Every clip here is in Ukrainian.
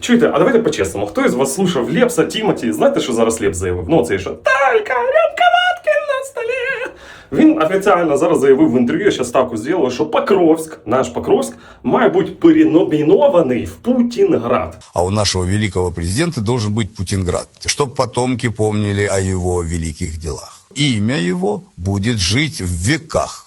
Чуєте, а давайте по-чесному, хто із вас слушав Лепса, Тімоті? Знаєте, що зараз Лепс заявив? Ну, цей що Талька, рюмка водки на столі. Він офіційно зараз заявив в інтерв'ю, я ще ставку зробив, що Покровськ, наш Покровськ, має бути переномінований в Путінград. А у нашего великого президента должен быть Путинград, чтобы потомки помнили о его великих делах. Имя его будет жить в веках.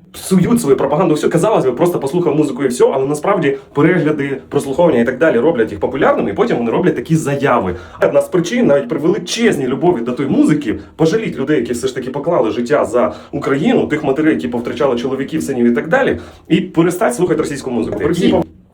псують свою пропаганду. Все казалось би, просто послухав музику і все, але насправді перегляди, прослуховування і так далі роблять їх популярними, і потім вони роблять такі заяви. Одна з причин навіть при величезній любові до тої музики пожаліть людей, які все ж таки поклали життя за Україну, тих матерей, які повтрачали чоловіків, синів і так далі, і перестать слухати російську музику. Прикинь,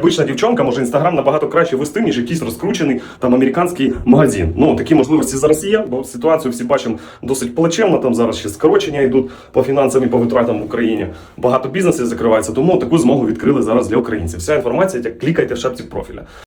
обична дівчонка, може інстаграм набагато краще вести, ніж якийсь розкручений там американський магазин. Ну такі можливості зараз є, бо ситуацію всі бачимо досить плачевно. Там зараз ще скорочення йдуть по фінансам і по витратам в Україні. Багато бізнесів закривається, тому таку змогу відкрили зараз для українців. Вся інформація, як клікайте в шапці профіля.